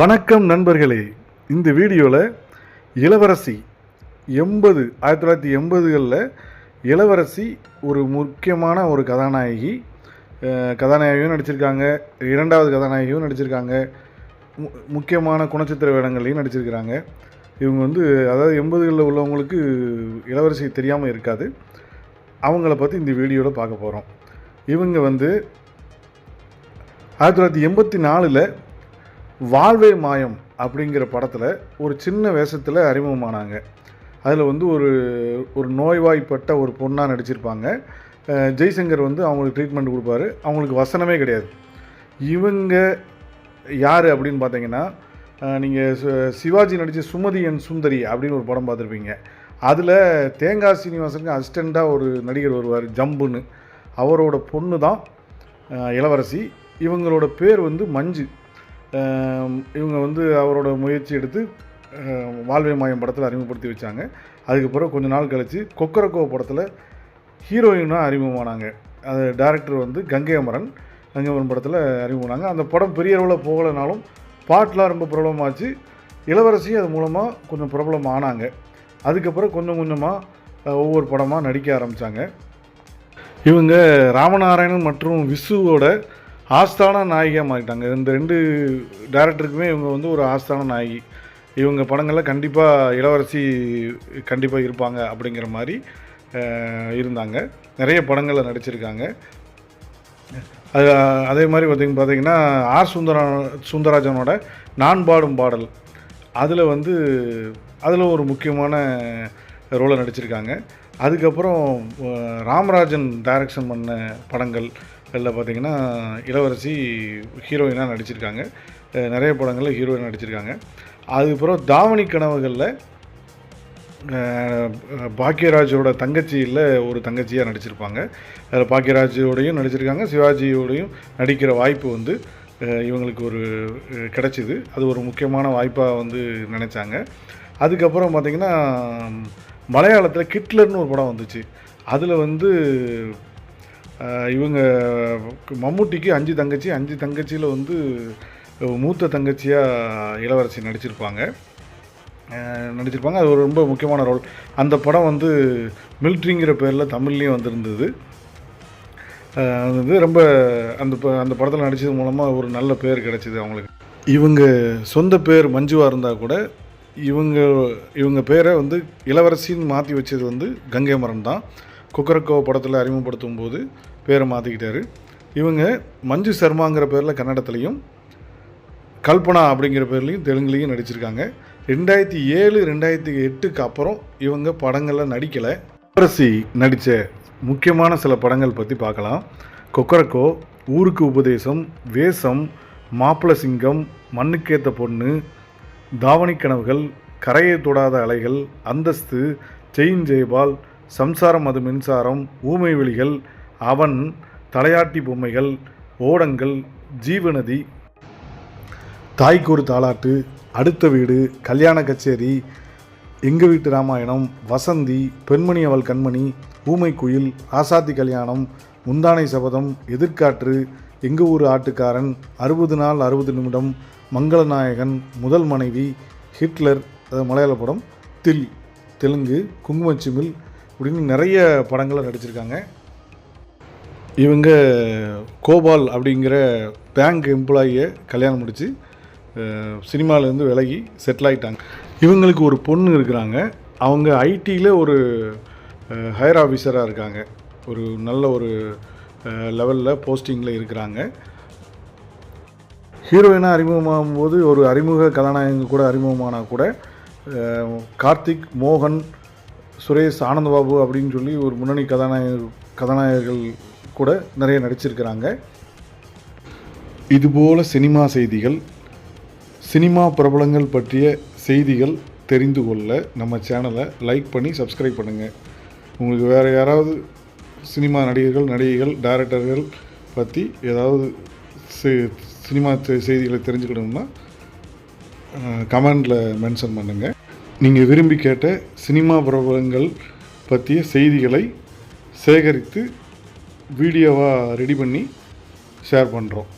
வணக்கம் நண்பர்களே. இந்த வீடியோவில் இளவரசி எண்பது ஆயிரத்தி தொள்ளாயிரத்தி எண்பதுகளில் இளவரசி ஒரு முக்கியமான ஒரு கதாநாயகி. கதாநாயகியும் நடிச்சிருக்காங்க. இரண்டாவது கதாநாயகியும் நடிச்சிருக்காங்க. மு- முக்கியமான குணச்சித்திர வேடங்களையும் நடிச்சிருக்கிறாங்க. இவங்க வந்து அதாவது எண்பதுகளில் உள்ளவங்களுக்கு இளவரசி தெரியாமல் இருக்காது. அவங்கள பற்றி இந்த வீடியோவில் பார்க்க போகிறோம் இவங்க வந்து ஆயிரத்தி தொள்ளாயிரத்தி எண்பத்தி நாலில் வாழ்வே மாயம் அப்படிங்கிற படத்தில் ஒரு சின்ன வேஷத்தில் அறிமுகமானாங்க. அதில் வந்து ஒரு ஒரு நோய்வாய்ப்பட்ட ஒரு பொண்ணாக நடிச்சிருப்பாங்க. ஜெய்சங்கர் வந்து அவங்களுக்கு ட்ரீட்மெண்ட் கொடுப்பாரு. அவங்களுக்கு வசனமே கிடையாது. இவங்க யார் அப்படின்னு பார்த்தீங்கன்னா நீங்கள் சிவாஜி நடித்த சுமதி என் சுந்தரி அப்படின்னு ஒரு படம் பார்த்துருப்பீங்க அதில் தேங்காய் சீனிவாசனுக்கு அசிஸ்டண்ட்டாக ஒரு நடிகர் வருவார் ஜம்புன்னு. அவரோட பொண்ணு தான் இளவரசி. இவங்களோட பேர் வந்து மஞ்சு. இவங்க வந்து அவரோட முயற்சி எடுத்து வாழ்வை வாழ்வே மாயம் படத்தில் அறிமுகப்படுத்தி வச்சாங்க. அதுக்கப்புறம் கொஞ்ச நாள் கழித்து கொக்கரக்கோ படத்தில் ஹீரோயினாக அறிமுகமானாங்க. அது டேரக்டர் வந்து கங்கை அமரன் கங்கை அமரன் படத்தில் அறிமுகமானாங்க. அந்த படம் பெரிய அளவில் போகலைனாலும் பாட்டெலாம் ரொம்ப பிரபலமாச்சு. இளவரசி அது மூலமாக கொஞ்சம் பிரபலம் ஆனாங்க. அதுக்கப்புறம் கொஞ்சம் கொஞ்சமாக ஒவ்வொரு படமாக நடிக்க ஆரம்பித்தாங்க இவங்க ராமநாராயணன் மற்றும் விசுவோட ஆஸ்தான நாயகியாக மாறிட்டாங்க. இந்த ரெண்டு டேரக்டருக்குமே இவங்க வந்து ஒரு ஆஸ்தான நாயகி. இவங்க படங்களில் கண்டிப்பாக இளவரசி கண்டிப்பாக இருப்பாங்க அப்படிங்கிற மாதிரி இருந்தாங்க. நிறைய படங்களில் நடிச்சிருக்காங்க. அது அதே மாதிரி பார்த்திங்க பார்த்திங்கன்னா ஆர் சுந்தரா சுந்தராஜனோட நான் பாடும் பாடல். அதில் வந்து அதில் ஒரு முக்கியமான ரோலை நடிச்சிருக்காங்க. அதுக்கப்புறம் ராமராஜன் டைரக்ஷன் பண்ண படங்கள் படங்களில் பார்த்திங்கன்னா இளவரசி ஹீரோயினாக நடிச்சிருக்காங்க. நிறைய படங்களில் ஹீரோயின் நடிச்சிருக்காங்க. அதுக்கப்புறம் தாவணி கனவுகளில் பாக்யராஜோட தங்கச்சியில் ஒரு தங்கச்சியாக நடிச்சிருப்பாங்க. அதில் பாக்யராஜோடையும் நடிச்சிருக்காங்க. சிவாஜியோடையும் நடிக்கிற வாய்ப்பு வந்து இவங்களுக்கு ஒரு கிடச்சிது. அது ஒரு முக்கியமான வாய்ப்பாக வந்து நினச்சாங்க. அதுக்கப்புறம் பார்த்திங்கன்னா மலையாளத்தில் கிட்லர்னு ஒரு படம் வந்துச்சு. அதில் வந்து இவங்க மம்முட்டிக்கு அஞ்சு தங்கச்சி அஞ்சு தங்கச்சியில் வந்து மூத்த தங்கச்சியாக இளவரசி நடிச்சிருப்பாங்க. நடிச்சிருப்பாங்க. அது ஒரு ரொம்ப முக்கியமான ரோல். அந்த படம் வந்து மில்ட்ரிங்கிற பேரில் தமிழ்லேயும் வந்திருந்தது. அது வந்து ரொம்ப அந்த ப- அந்த படத்தில் நடித்தது மூலமாக ஒரு நல்ல பேர் கிடச்சிது அவங்களுக்கு. இவங்க சொந்த பேர் மஞ்சுவாக இருந்தால் கூட இவங்க இவங்க பேரை வந்து இளவரசின்னு மாற்றி வச்சது வந்து கங்கை மரம் தான். குக்கரக்கோ படத்தில் அறிமுகப்படுத்தும் போது பேரை மாற்றிக்கிட்டாரு இவங்க மஞ்சு சர்மாங்கிற பேரில் கன்னடத்துலேயும் கல்பனா அப்படிங்கிற பேர்லேயும் தெலுங்குலேயும் நடிச்சிருக்காங்க. ரெண்டாயிரத்தி ஏழு ரெண்டாயிரத்தி எட்டுக்கு அப்புறம் இவங்க படங்களில் நடிக்கலை. அரசி நடித்த முக்கியமான சில படங்கள் பற்றி பார்க்கலாம். கொக்கரக்கோ ஊருக்கு உபதேசம் வேஷம் மாப்பிள சிங்கம் மண்ணுக்கேத்த பொண்ணு தாவணி கனவுகள் கரையை தொடாத அலைகள் அந்தஸ்து செயின் ஜெயபால் சம்சாரம் அது மின்சாரம் ஊமை விழிகள் அவன் தலையாட்டி பொம்மைகள் ஓடங்கள் ஜீவநதி. தாய்க்கூறு தாலாட்டு அடுத்த வீடு கல்யாண கச்சேரி எங்கள் வீட்டு ராமாயணம் வசந்தி பெண்மணி அவள் கண்மணி ஊமை குயில் ஆசாத்தி கல்யாணம் முந்தானை சபதம் எதிர்காற்று எங்கள் ஊர் ஆட்டுக்காரன் அறுபது நாள் அறுபது நிமிடம் மங்களநாயகன் முதல் மனைவி ஹிட்லர் அது மலையாள படம் தில் தெலுங்கு குங்குமச்சிமில் இப்படின்னு நிறைய படங்களை நடிச்சிருக்காங்க. இவங்க கோபால் அப்படிங்கிற பேங்க் எம்ப்ளாயியை கல்யாணம் முடித்து சினிமாவிலேருந்து விலகி செட்டில் ஆகிட்டாங்க இவங்களுக்கு ஒரு பொண்ணு இருக்கிறாங்க. அவங்க ஐடியில் ஒரு ஹையர் ஆஃபீஸராக இருக்காங்க. ஒரு நல்ல ஒரு லெவலில் போஸ்டிங்கில் இருக்கிறாங்க. ஹீரோயினாக அறிமுகமாகும் போது ஒரு அறிமுக கதாநாயகன் கூட அறிமுகமானா கூட கார்த்திக் மோகன் சுரேஷ் ஆனந்தபாபு அப்படின்னு சொல்லி ஒரு முன்னணி கதாநாயக கதாநாயகர்கள் கூட நிறைய நடிச்சிருக்கிறாங்க. இதுபோல் சினிமா செய்திகள் சினிமா பிரபலங்கள் பற்றிய செய்திகள் தெரிந்து கொள்ள நம்ம சேனலை லைக் பண்ணி சப்ஸ்கிரைப் பண்ணுங்கள் உங்களுக்கு வேறு யாராவது சினிமா நடிகர்கள் நடிகைகள் டைரக்டர்கள் பற்றி ஏதாவது சினிமா செய்திகளை தெரிஞ்சுக்கணும்னா கமெண்டில் மென்ஷன் பண்ணுங்கள் நீங்கள் விரும்பி கேட்ட சினிமா பிரபலங்கள் பற்றிய செய்திகளை சேகரித்து வீடியோவாக ரெடி பண்ணி ஷேர் பண்ணுறோம்.